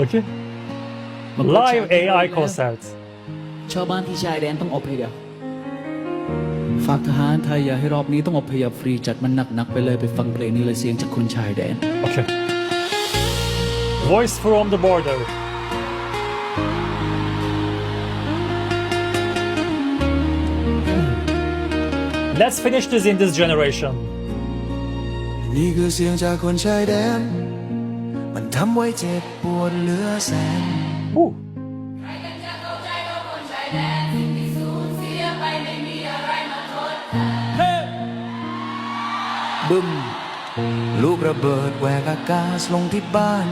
okay มันก็ live ใช่ AI concert ชาวบ้านที่ชายแดนต้องอพยพฝากทหารไทยอย่าให้รอบนี้ต้องอพยพฟรีจัดมันหนักๆไปเลยไปฟังเพลงนี้เลยเสียงจากคนชายแดน okay voice from the border Let's finish this in this generation. นี่คือเสียงจากคนชายแดน มันทำไว้เจ็บปวดเหลือแสน Ooh. บึ้มลูกระเบิดแหวกอากาศลงที่บ้าน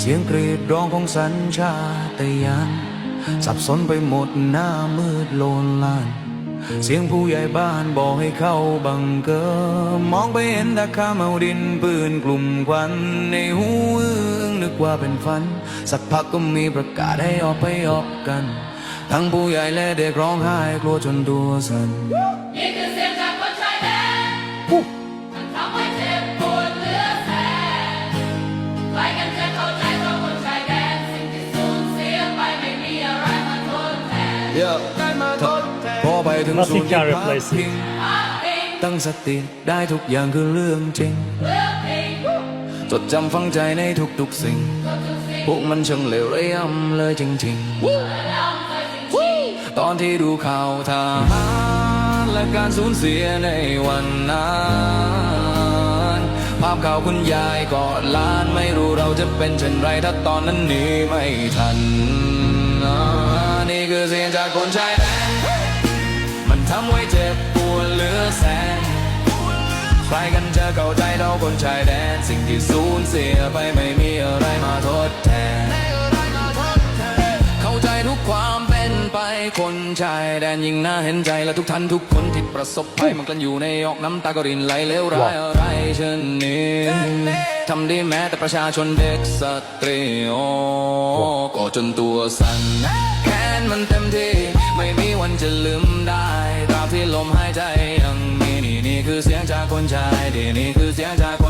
เสียงกรีดร้องของสัญชาตญาณสับสนไปหมดหน้ามืดโลนลาน เสียงผู้ใหญ่บ้านบอกให้เข้าบังเกอร์มองไปเห็นตะข้ามเอาดินปืนกลุ่มควัน ในหูอึ้งนึกว่าเป็นฝัน สักพักก็มีประกาศให้ออกไปออกกัน ทั้งผู้ใหญ่และเด็กร้องไห้กลัวจนตัวสั่นนี่คือเสียงจากคนชายแดน พอไปถึง Nothing ศูนย์ที่ can พัก replace it พิงพักพิงตั้งสติได้ทุกอย่างคือเรื่องจริงเลือกพิงจดจำฝังใจในทุกๆสิ่ง พวกมันช่างเลวระยำเลยจริงๆ ตอนที่ดูข่าวทหารและการสูญเสียในวันนั้นภาพข่าวคุณยายกอดหล้านไม่รู้เราจะเป็นเช่นไรถ้าตอนนั้นหนีไม่ทันอ่านี่ คือเสียงจากคนชายแดนมันทำไว้เจ็บปวดเหลือแสนใครกันจะเข้าใจเราคนชายแดน สิ่งที่สูญเสียไปไม่มีอะไรมาทดแทน เข้าใจทุกความเป็นไปคนชายแดนยิ่งน่าเห็นใจและทุกท่านทุกคนที่ประสบภัยมันกลันอยู่ในออกน้ำตาก็รินไหลเลวร้ายอะไรเช่นนี้ ทำได้แม้แต่ประชาชนเด็กสตรีโอก็จนตัวสั่นแค้นมันเต็มที่ไม่มีวันจะลืมได้ตราบที่ลมหายใจยังมีนี่นี่คือเสียงจากคนชายดีนี่คือเสียงจากคน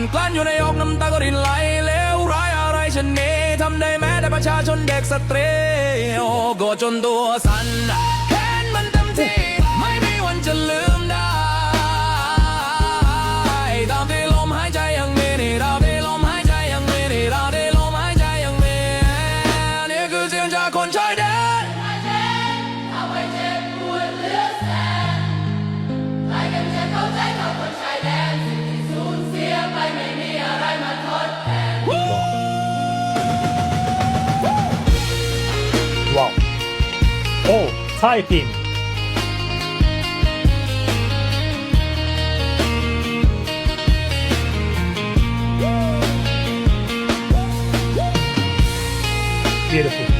มันกลั้นอยู่ในอกน้ำตาก็รินไหลเลวร้ายอะไรชนนี้ทำได้แม้แต่ประชาชนเด็กสตรีโอ้โกรจนตัวสั่นแค้นมันเต็มที่ไม่มีวันจะลืมได้ตามที่ลมหายใจยังมีนี่ตามที่ลมหายใจยังมีนี่ตามที่ลมหายใจยังมีนี่คือเสียงจากคนชาย typing. Beautiful.